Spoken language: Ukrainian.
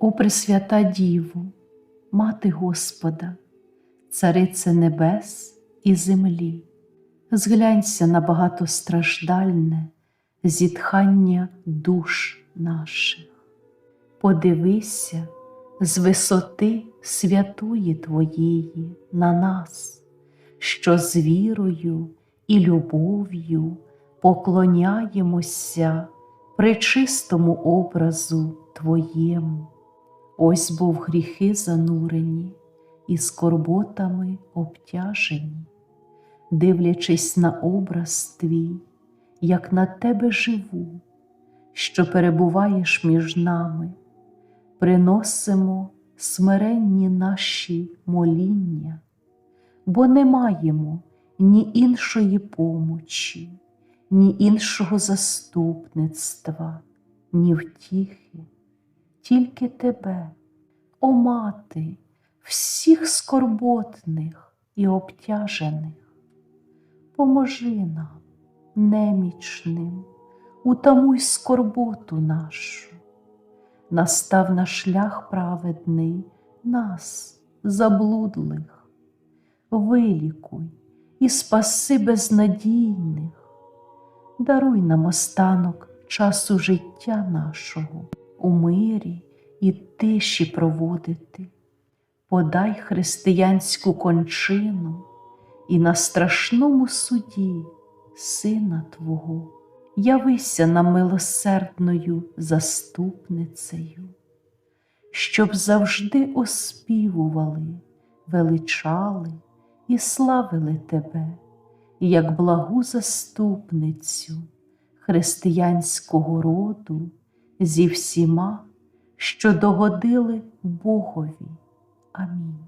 О Пресвята Діву, Мати Господа, Царице небес і землі, зглянься на багатостраждальне зітхання душ наших, подивися з висоти святої Твоєї на нас, що з вірою і любов'ю поклоняємося пречистому образу Твоєму. Ось бо в гріхи занурені і скорботами обтяжені, дивлячись на образ твій, як на тебе живу, що перебуваєш між нами, приносимо смиренні наші моління, бо не маємо ні іншої помочі, ні іншого заступництва, ні втіхи тільки тебе, о мати, всіх скорботних і обтяжених. Поможи нам, немічним, утамуй скорботу нашу, настав на шлях праведний нас, заблудлих, вилікуй і спаси безнадійних, даруй нам останок часу життя нашого у мирі і тиші проводити, подай християнську кончину і на страшному суді Сина Твого, явися нам милосердною заступницею, щоб завжди оспівували, величали і славили Тебе, як благу заступницю християнського роду зі всіма, що догодили Богові. Амінь.